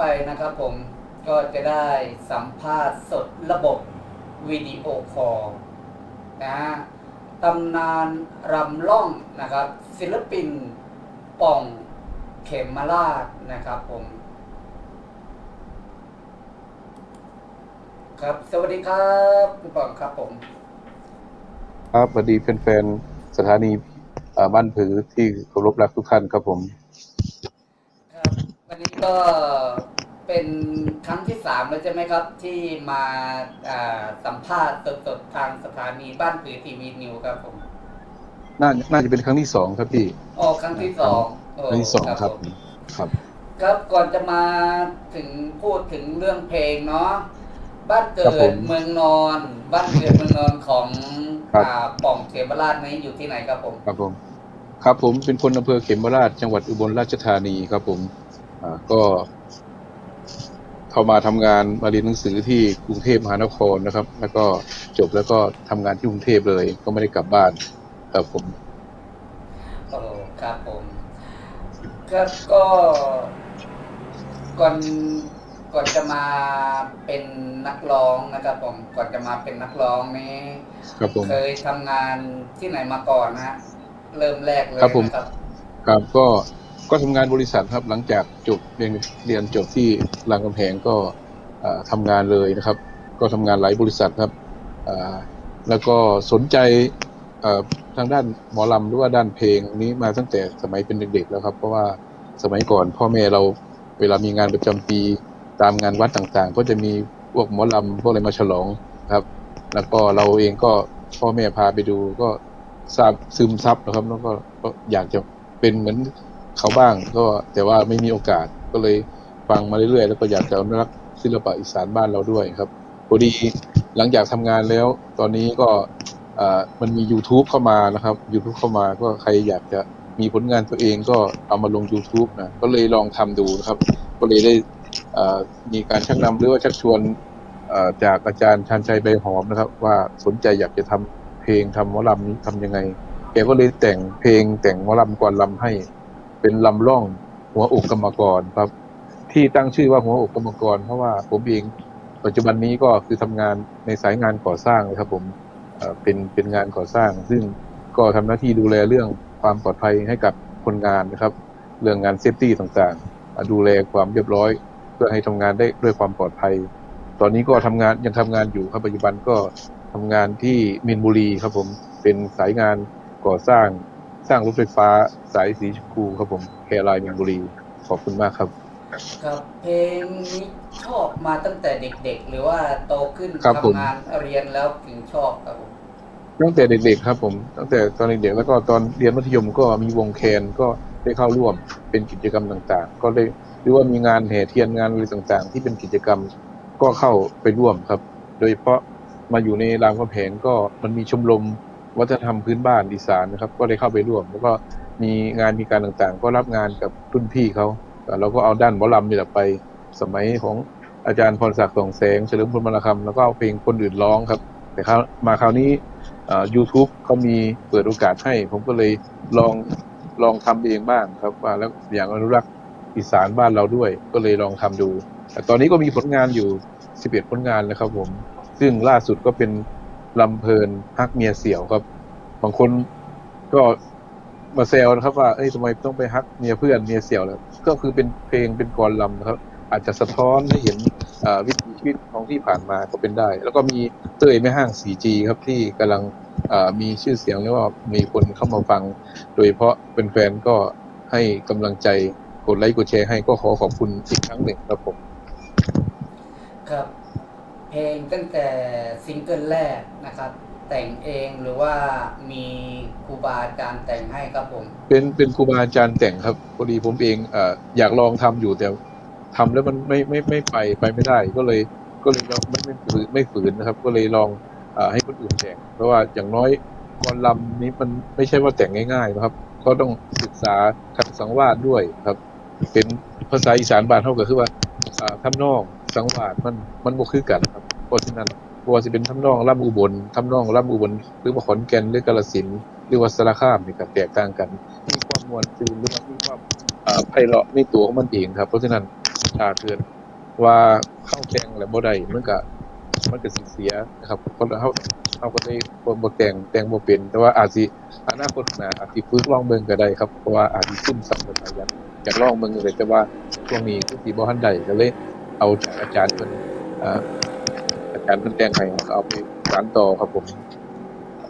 จากนี้ไปนะครับผมก็จะได้สัมภาษณ์สดระบบวิดีโอคอลนะฮะตำนานรำล่องนะครับ ศิลปินป่องเขมมาลาดนะครับผม ครับ สวัสดีครับคุณป่องครับผม ครับสวัสดีแฟนๆสถานีเอ่อบ้านผือที่เคารพรักทุกท่านครับผม ครับ วันนี้ก็ เป็นครั้งที่สามแล้วใช่ไหมครับ ที่มาอ่าสัมภาษณ์สดๆทางสถานีบ้านผือทีวีนิวครับผมน่าน่าจะเป็นครั้งที่สองครับพี่อ๋อครั้งที่สองโครั้งที่สองครับผมครับ ครับก่อนจะมาถึงพูดถึงเรื่องเพลงเนาะบ้านเกิครับผดมเมืองนอน บ้านเกิดเมืองนอนของครับอ่าป่องเขมราชนี้อยู่ที่ไหนครับผม ครับผม ครับผมเป็นคนอำเภอเขมราชจังหวัดอุบลราชธานีครับผมอ่าก็ เข้ามาทำงานมาเรียนหนังสือที่กรุงเทพมหานครนะครับ แล้วก็จบแล้วก็ทำงานที่กรุงเทพเลย ก็ไม่ได้กลับบ้านครับผมโอ้ครับผมครับก็ก่อนก่อนจะมาเป็นนักร้องนะครับผมก่อนจะมาเป็นนักร้องนี้ครับผมเคยทำงานที่ไหนมาก่อนนะฮะเริ่มแรกเลยครับผมนะครับครับก็ ก็ทำงานบริษัทครับหลังจากจบเรียนเรียนจบที่รามคำแหงก็เอ่อทำงานเลยนะครับ ก็ทำงานหลายบริษัทครับแล้วก็สนใจทางด้านหมอลำหรือว่าด้านเพลงนี้มาตั้งแต่สมัยเป็นเด็กๆแล้วครับ เพราะว่าสมัยก่อนพ่อแม่เราเวลามีงานประจำปีตามงานวัดต่างๆ ก็จะมีพวกหมอลำพวกอะไรมาฉลองครับ แล้วก็เราเองก็พ่อแม่พาไปดูก็ทราบซึมซับนะครับ แล้วก็อยากจะเป็นเหมือน เขาบ้าง ก็แต่ว่าไม่มีโอกาสก็เลยฟังมาเรื่อยๆ แล้วก็อยากจะอนุรักษ์ศิลปะอีสานบ้านเราด้วยครับพอดีหลังจากทำงานแล้ว ตอนนี้ก็มันมี YouTube เข้ามานะครับ YouTube เข้ามาก็ใครอยากจะมีผลงานตัวเองก็เอามาลง YouTube นะก็เลยลองทำดูนะครับ ก็เลยได้มีการชักนำหรือว่าชักชวนจากอาจารย์ชันชัยใบหอมนะครับ ว่าสนใจอยากจะทำเพลงทำหมอลำนี้ทำยังไงแกก็เลยแต่งเพลงแต่งหมอลำก่อนลำให้ เป็นลำร่องหัวอกกรรมกรครับ ที่ตั้งชื่อว่าหัวอกกรรมกร เพราะว่าผมเองปัจจุบันนี้ก็คือทำงานในสายงานก่อสร้างนะครับ ผมเป็นเป็นงานก่อสร้าง ซึ่งก็ทำหน้าที่ดูแลเรื่องความปลอดภัยให้กับคนงานนะครับ เรื่องงานเซฟตี้ต่างๆ ดูแลความเรียบร้อย เพื่อให้ทำงานได้ด้วยความปลอดภัย ตอนนี้ก็ทำงานยังทำงานอยู่ครับปัจจุบันก็ทำงานที่มินบุรีครับผมเป็นสายงานก่อสร้าง สร้างรถไฟฟ้าสายสีชมพูครับผมแครายมินบุรี ขอบคุณมากครับ ครับเพลงนี้ชอบมาตั้งแต่เด็ก ๆ หรือว่าโตขึ้นครับผม ทำงานเรียนแล้วถึงชอบครับผมตั้งแต่เด็กๆครับผม ตั้งแต่ตอนเด็กๆแล้วก็ตอนเรียนมัธยมก็มีวงแคนก็ได้เข้าร่วมเป็นกิจกรรมต่างๆ ก็ได้หรือว่ามีงานแห่เทียนงานอะไรต่างๆ ที่เป็นกิจกรรมก็เข้าไปร่วมครับ โดยเฉพาะมาอยู่ในรามคำแหงก็มันมีชมรม วัฒนธรรมพื้นบ้านอีสานนะครับ ก็ได้เข้าไปร่วม แล้วก็มีงานมีการต่างๆ ก็รับงานกับรุ่นพี่เขาแต่เราก็เอาด้านหมอลำนี่แหละไปสมัยของอาจารย์พรศักดิ์ส่องแสงเฉลิมพลมรคำแล้วก็เอาเพลงคนอื่นร้องครับ แต่คราวมาคราวนี้อ่า YouTube เขามีเปิดโอกาสให้ ผมก็เลยลองลองทำเองบ้างครับว่าแล้วอย่างอนุรักษ์อีสานบ้านเราด้วย ก็เลยลองทำดู แต่ตอนนี้ก็มีผลงานอยู่ 11 ผลงานแล้วครับผม ซึ่งล่าสุดก็เป็น ลำเพลินฮักเมียเสี่ยวครับ บางคนก็มาแซวนะครับว่าเอ้ยทำไมต้องไปฮักเมียเพื่อนเมียเสี่ยวแล่ะก็คือเป็นเพลงเป็นกรลำนะครับ อาจจะสะท้อนให้เห็นวิถีชีวิตของที่ผ่านมาก็เป็นได้ แล้วก็มีเต้ยแม่ห้าง 4G ครับที่กำลังมีชื่อเสียงแล้วว่ามีคนเข้ามาฟัง โดยเฉพาะเป็นแฟนก็ให้กำลังใจกดไลค์กดแชร์ให้ก็ขอขอบคุณอีกครั้งหนึ่งครับผม ครับ เพลงตั้งแต่ซิงเกิลแรกนะครับ แต่งเองหรือว่ามีครูบาอาจารย์แต่งให้ครับผม เป็นเป็นครูบาอาจารย์แต่งครับพอดีผมเองเอ่ออยากลองทำอยู่แต่ทำแล้วมันไม่ไม่ไม่ไปไปไม่ได้ก็เลยก็เลยลองไม่ไม่ฝืนไม่ฝืนนะครับ ก็เลยลองอให้คนอื่นแต่งเพราะว่าอย่างน้อยกรลำนี้มันไม่ใช่ว่าแต่งง่ายๆนะครับ ก็ต้องศึกษาขัดสังวาสด้วยครับ เป็นภาษาอีสานบ้านเท่ากับคือว่าอ่าทำนอง สังวาสมันมันบ่คือกันครับเพราะฉะนั้นบ่ว่าจะเป็นทำนองล่ำอุบลทำนองล่ำอุบลหรือว่าขอนแก่นหรือกาฬสินธุ์หรือว่าสารคามนี่ก็แตกต่างกัน มีความมวลซื่นหรือว่ามีความอ่าไพเราะในตัวของมันเองครับ เพราะฉะนั้นถ้าเกิดว่าเข้าแต่งแล้วบ่ได้มันก็มันก็สิเสียนะครับเพราะเฮาเฮาก็ได้บ่บ่แต่งแต่งบ่เป็น แต่ว่าอาจสิอนาคตข้างหน้าอาจสิฝึกลองเบิ่งก็ได้ครับเพราะว่าอาจสิซึมซับไปอยากอยากลองเบิ่งเลยแต่ว่าช่วงนี้คือสิบ่ทันได้ก็เลย เอาจากอาจารย์เพิ่นอ่าอาจารย์เพิ่นแต่งให้ก็เอาไปสานต่อครับผม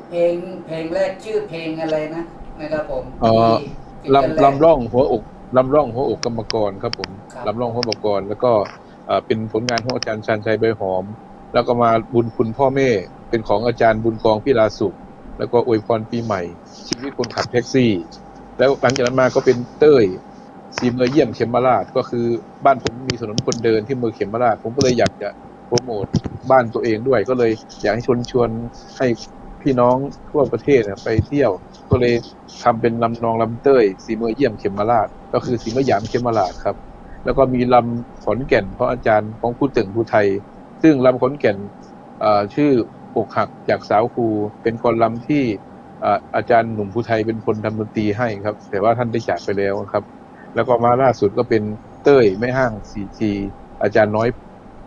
เพลงเพลงแรกชื่อเพลงอะไรนะนะครับผมเอ่อที่ซิงเกิแรกลำลำร่องหัวอกลำร่องหัวอกกรรมกรครับผมครับลำร่องหัวอกกรรมกร แล้วก็เอ่อเป็นผลงานของอาจารย์ชันชัยใบหอม แล้วก็มาบุญคุณพ่อแม่เป็นของอาจารย์บุญกองพิลาสุข แล้วก็อวยพรปีใหม่ ชีวิตคนขับแท็กซี่ แล้วหลังจากนั้นมาก็เป็นเต้ย ซีเมอร์เยี่ยมเขมราชก็คือบ้านผมมีถนนคนเดินที่เมืองเขมราช ผมก็เลยอยากจะโปรโมทบ้านตัวเองด้วย ก็เลยอยากให้ชวนชวนให้พี่น้องทั่วประเทศเนี่ยไปเที่ยว ก็เลยทำเป็นลำนองลำเต้ยสีเมือเยี่ยมเขมราช ก็คือสีเมือหยามเขมราชครับ แล้วก็มีลำขอนแก่นเพราะอาจารย์ของผู้ตึงผู้ไทย ซึ่งลำขอนแก่นชื่ออกหักจากสาวครูเป็นคนลำที่เอ่ออาจารย์หนุ่มผู้ไทยเป็นคนทำดนตรีให้ครับ แต่ว่าท่านได้จากไปแล้วครับ แล้วก็มาล่าสุดก็เป็นเต้ยแม่ห้างสีจีอาจารย์น้อย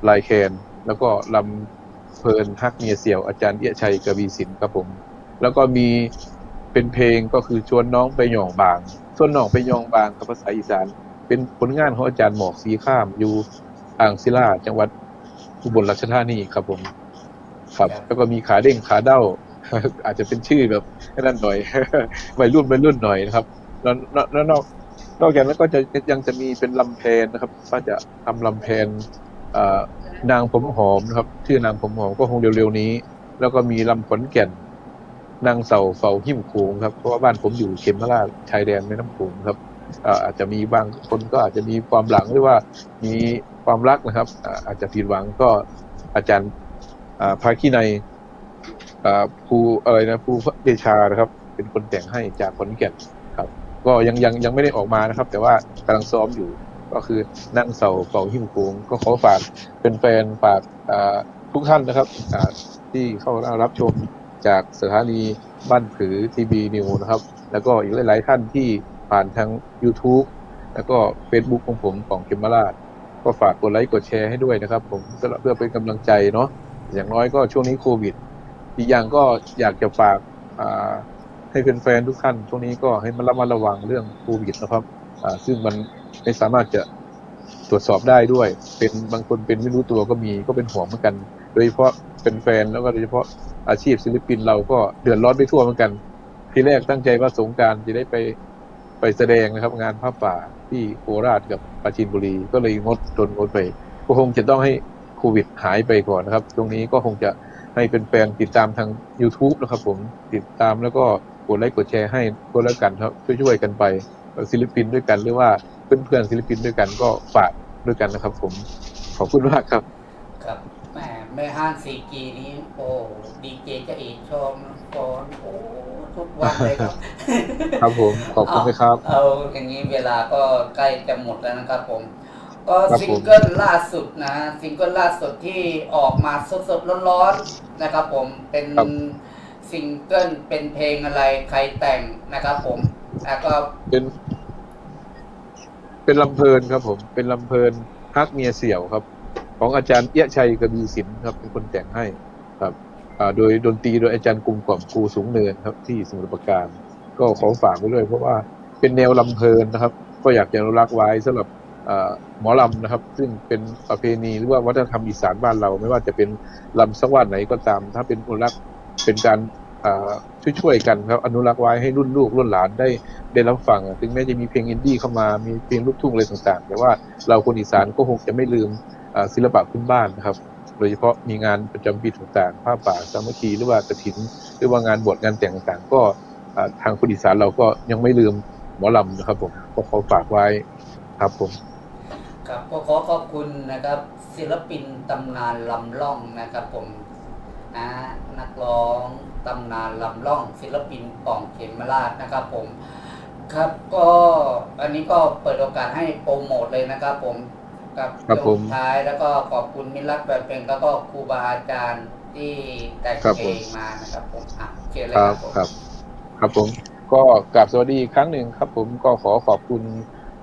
ลายแคน แล้วก็ลำเพลินฮักเมียเสี่ยวอาจารย์เอี้ยชัยกวีสินครับผม แล้วก็มีเป็นเพลงก็คือชวนน้องไปหย่องบางชวนน้องไปหย่องบางกับภาษาอีสาน เป็นผลงานของอาจารย์หมอกสีข้ามอยู่อ่างศิลาจังหวัดอุบลราชธานีครับผมครับแล้วก็มีขาเด้งขาเด้า อาจจะเป็นชื่อแบบนั่นหน่อยวัยรุ่นวัยรุ่นหน่อยนะครับแล้วแล้วแล้วนอก นอกจากนั้นก็จะยังจะมีเป็นลำแพนนะครับก็จะทำลำแพนนางผมหอมนะครับชื่อนางผมหอมก็คงเร็วๆนี้ แล้วก็มีลำขนแก่น นางเสาเฝ้าหิ้มโขงครับเพราะว่าบ้านผมอยู่เขมราชชายแดนแม่น้ำโขงครับอาจจะมีบางคนก็อาจจะมีความหลังหรือว่ามีความรักนะครับ อาจจะผิดหวังก็อาจารย์อ่าภาคีในภูอะไรนะภูเดชานะครับ เป็นคนแต่งให้จากขนแก่นครับ ก็ยังยังยังไม่ได้ออกมานะครับ แต่ว่ากำลังซ้อมอยู่ก็คือนั่งเสาเฝ้าหิ้มโขงก็ขอฝากเป็นแฟนฝากทุกท่านนะครับที่เข้ารับชมจากสถานีบ้านผือทีวีนิวนะครับ แล้วก็อีกหลาย ๆ ท่านที่ผ่านทาง YouTube แล้วก็ Facebook ของผมของเกมมาราชก็ฝากกดไลค์กดแชร์ให้ด้วยนะครับ ผมเพื่อเป็นกำลังใจเนาะอย่างน้อยก็ช่วงนี้โควิดอีกอย่างก็อยากจะฝากอ่า ให้แฟนๆทุกท่านช่วงนี้ก็ให้มันระมัดระวังเรื่องโควิดนะครับซึ่งมันไม่สามารถจะตรวจสอบได้ด้วย เป็นบางคนเป็นไม่รู้ตัวก็มีก็เป็นห่วงเหมือนกัน โดยเฉพาะเป็นแฟนแล้วก็โดยเฉพาะอาชีพศิลปินเราก็เดือดร้อนไปทั่วเหมือนกัน ทีแรกตั้งใจว่าสงการจะได้ไปไปแสดงนะครับ งานผ้าป่าที่โคราชกับปราจีนบุรีก็เลยงดโดนงดไป ก็คงจะต้องให้โควิดหายไปก่อนนะครับ ตรงนี้ก็คงจะให้เป็นแฟนๆติดตามทาง YouTube นะครับผมติดตามแล้วก็ กดไลค์กดแชร์ให้ก็แล้วกันครับ ช่วยๆกันไปศิลปินด้วยกันหรือว่าเพื่อนๆศิลปินด้วยกันก็ฝากด้วยกันนะครับ ผมขอบคุณมากครับครับแหมแม่ห้างซีกีนี้โอ้ดีเจจะเอกชมก่อนโอ้ทุกวันเลยครับ ครับผมขอบคุณนะครับ เอาอย่างนี้เวลาก็ใกล้จะหมดแล้วนะครับ ผมก็ครับผมซิงเกิลล่าสุดนะซิงเกิลล่าสุดที่ออกมาสดๆร้อนๆนะครับ ผมเป็น ซิงเกิลเป็นเพลงอะไรใครแต่งนะครับผมแล้วก็เป็นเป็นลำเพลินครับผม เป็นลำเพลินฮักเมียเสี่ยวครับ ของอาจารย์เอี้ยชัยกบีสินครับ เป็นคนแต่งให้ครับโดยดนตรีโดยอาจารย์กลุ่มกล่อมครูสูงเนินครับ ที่สมุทรปราการ ก็ขอฝากไว้ด้วยเพราะว่าเป็นแนวลำเพลินนะครับ ก็อยากจะอนุรักษ์ไว้สำหรับหมอลำนะครับ ซึ่งเป็นประเพณีหรือว่าวัฒนธรรมอีสานบ้านเรา ไม่ว่าจะเป็นลำสักวันไหนก็ตาม ถ้าเป็นอนุรักษ์เป็นการ ช่วยๆกันครับ อนุรักษ์ไว้ให้รุ่นลูกรุ่นหลานได้ได้รับฟัง ถึงแม้จะมีเพลงอินดี้เข้ามา มีเพลงลูกทุ่งอะไรต่างๆ แต่ว่าเราคนอีสานก็คงจะไม่ลืมศิลปะพื้นบ้านนะครับ โดยเฉพาะมีงานประจำปีต่างๆ ผ้าป่าสามัคคีหรือว่ากฐิน หรือว่างานบวชงานแต่งต่างๆ ก็ทางคนอีสานเราก็ยังไม่ลืมหมอลำนะครับผมก็ขอฝากไว้ครับผมครับก็ขอขอบคุณนะครับ ศิลปินตำนานลำล่องนะครับผมนะนักร้อง ตำนานลำล่องศิลปินป่องเขมราชนะครับผมครับก็อันนี้ก็เปิดโอกาสให้โปรโมทเลยนะครับผมกับครับผมยกท้ายแล้วก็ขอบคุณมิตรรักแบบเป็นแล้วก็ครูบาอาจารย์ที่แต่งครับเพผลม งมานะครับผมอะเชิญเลยคครัรับบผม ครับ ครับผม ก็กราบสวัสดีอีกครั้งหนึ่งครับ ผมก็ขอขอบคุณ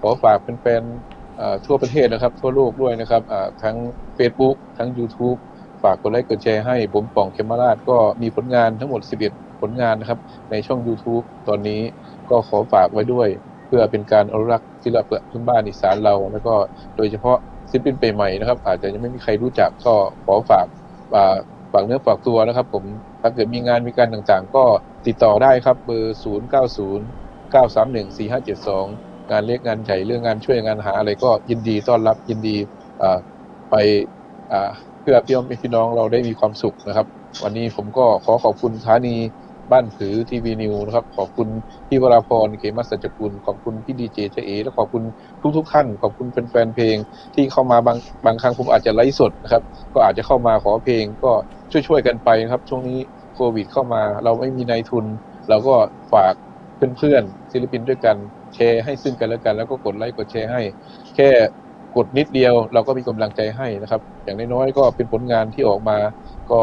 ขอฝากแฟนๆอ่าทั่วประเทศนะครับ ทั่วโลกด้วยนะครับอ่าทั้ง Facebook ทั้ง YouTube ฝากกดไลค์กดแชร์ให้ ผมป่องเคมราชก็มีผลงานทั้งหมด 11 ผลงานนะครับ ในช่อง YouTube ตอนนี้ก็ขอฝากไว้ด้วย เพื่อเป็นการอนุรักษ์ศิลปะพื้นบ้านอีสานเรา แล้วก็โดยเฉพาะศิลปินเปใหม่นะครับ อาจจะยังไม่มีใครรู้จักก็ขอฝากอ่าฝากเนื้อฝากตัวนะครับ ผมถ้าเกิดมีงานมีการต่างๆ ก็ติดต่อได้ครับเบอร์ 0 9 0 9 3 1 4 5 7 2 งานเล็กงานใหญ่เรื่องงานช่วยงานหาอะไรก็ยินดีต้อนรับยินดีไปอ่า เพื่อพี่น้องพี่น้องเราได้มีความสุขนะครับ วันนี้ผมก็ขอขอบคุณสถานีบ้านผือทีวีนิวนะครับ ขอบคุณพี่วราพรเขมัสจกุลขอบคุณพี่ดีเจเจเอและขอบคุณทุกทุกๆท่าน ขอบคุณแฟนๆเพลงที่เข้ามาบางบางครั้งผมอาจจะไลฟ์สดนะครับ ก็อาจจะเข้ามาขอเพลงก็ช่วยๆกันไปนะครับ ช่วงนี้โควิดเข้ามาเราไม่มีนายทุน เราก็ฝากเพื่อนๆศิลปินด้วยกันแชร์ให้ซึ่งกันและกัน แล้วก็กดไลค์กดแชร์ให้ แค่ กดนิดเดียวเราก็มีกำลังใจให้นะครับ อย่างน้อยๆก็เป็นผลงานที่ออกมา ก็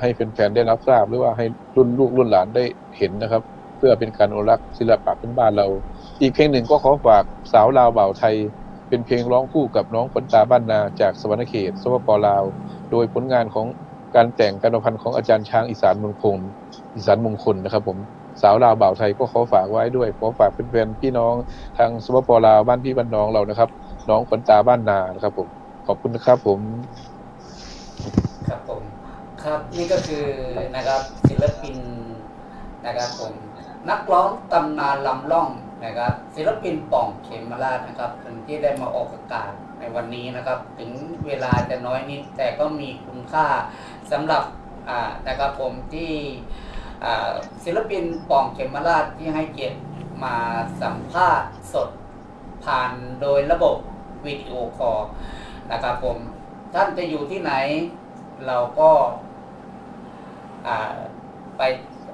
ให้แฟนๆได้รับทราบหรือว่าให้รุ่นลูกรุ่นหลานได้เห็นนะครับ เพื่อเป็นการอนุรักษ์ศิลปะพื้นบ้านเรา อีกเพลงหนึ่งก็ขอฝากสาวลาวบ่าวไทย เป็นเพลงร้องคู่กับน้องขนตาบ้านนาจากสวรรณเขตสปปลาว โดยผลงานของการแต่งการประพันธ์ของอาจารย์ช้างอีสานมงคลอีสานมงคลนะครับผมสาวลาวบ่าวไทยก็ขอฝากไว้ด้วยขอฝากเพื่อนๆพี่น้องทางสปปลาวบ้านพี่บ้านน้องเรานะครับ น้องขนตาบ้านนานะครับผม ขอบคุณนะครับผม ครับผม ครับนี่ก็คือนะครับศิลปินนะครับผมนักร้องตำนานลำล่องนะครับศิลปินป่องเขมราชนะครับคนที่ได้มาออกอากาศในวันนี้นะครับ ถึงเวลาจะน้อยนิด แต่ก็มีคุณค่าสำหรับอ่านะครับผมที่ศิลปินป่องเขมราชที่ให้เกียรติมาสัมภาษณ์สดผ่านโดยระบบ วิดีโอคอลนะครับผมท่านจะอยู่ที่ไหน เราก็อ่าไป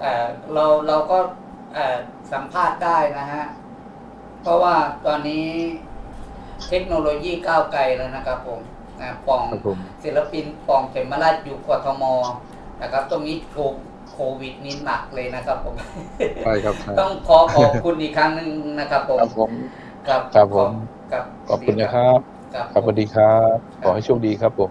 เอ่อเราเราก็เอ่อสัมภาษณ์ได้นะฮะ เพราะว่าตอนนี้เทคโนโลยีก้าวไกลแล้วนะครับผมนะปองครับผมศิลปินปองเขมราชอยู่กทมนะครับ ตรงนี้โคโควิดนี่หนักเลยนะครับผมใช่ครับใช่ต้องขอขอบคุณอีกครั้งหนึ่งนะครับผม ครับผมครับครับผมครับขอบคุณนะครับครับ ครับสวัสดีครับ ขอให้โชคดีครับผม